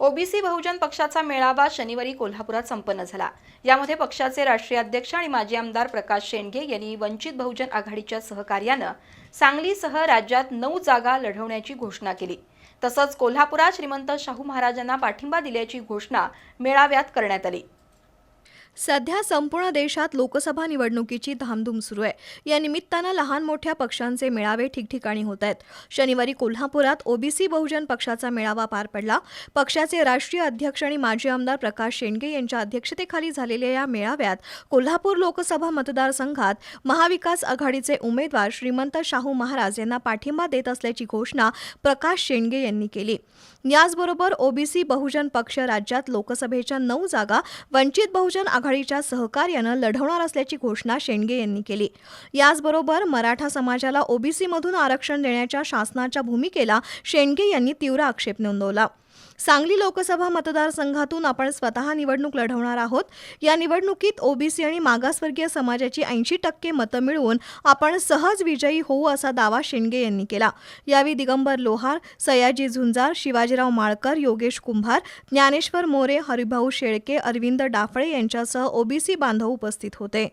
OBC बहुजन पक्षाचा मेळावा शनिवारी कोल्हापुरात संपन्न झाला. यामध्ये पक्षाचे राष्ट्रीय अध्यक्ष आणि माजी आमदार प्रकाश शेंडगे यांनी वंचित बहुजन आघाडीच्या सहकार्यानं सांगलीसह राज्यात नऊ जागा लढवण्याची घोषणा केली. तसंच कोल्हापुरात श्रीमंत शाहू महाराजांना पाठिंबा दिल्याची घोषणा मेळाव्यात करण्यात आली. सध्या संपूर्ण देशात लोकसभा निवडणुकीची धामधूम सुरू आहे. या निमित्तानं लहान मोठ्या पक्षांचे मेळावे ठिकठिकाणी होत आहेत. शनिवारी कोल्हापुरात ओबीसी बहुजन पक्षाचा मेळावा पार पडला. पक्षाचे राष्ट्रीय अध्यक्ष आणि माजी आमदार प्रकाश शेंडगे यांच्या अध्यक्षतेखाली झालेल्या या मेळाव्यात कोल्हापूर लोकसभा मतदारसंघात महाविकास आघाडीचे उमेदवार श्रीमंत शाहू महाराज यांना पाठिंबा देत असल्याची घोषणा प्रकाश शेंडगे यांनी केली. याचबरोबर ओबीसी बहुजन पक्ष राज्यात लोकसभेच्या नऊ जागा वंचित बहुजन आघाडीच्या सहकार्यानं लढवणार असल्याची घोषणा शेंडगे यांनी केली. याचबरोबर मराठा समाजाला ओबीसीमधून आरक्षण देण्याच्या शासनाच्या भूमिकेला शेंडगे यांनी तीव्र आक्षेप नोंदवला. सांगली लोकसभा मतदारसंघातून आपण स्वतः निवडणूक लढवणार आहोत. या निवडणुकीत ओबीसी आणि मागासवर्गीय समाजाची ऐंशी टक्के मतं मिळवून आपण सहज विजयी होऊ असा दावा शेंडगे यांनी केला. यावेळी दिगंबर लोहार सयाजी झुंजार शिवाजीराव माळकर योगेश कुंभार ज्ञानेश्वर मोरे हरिभाऊ शेळके अरविंद डाफळे यांच्यासह ओबीसी बांधव उपस्थित होते.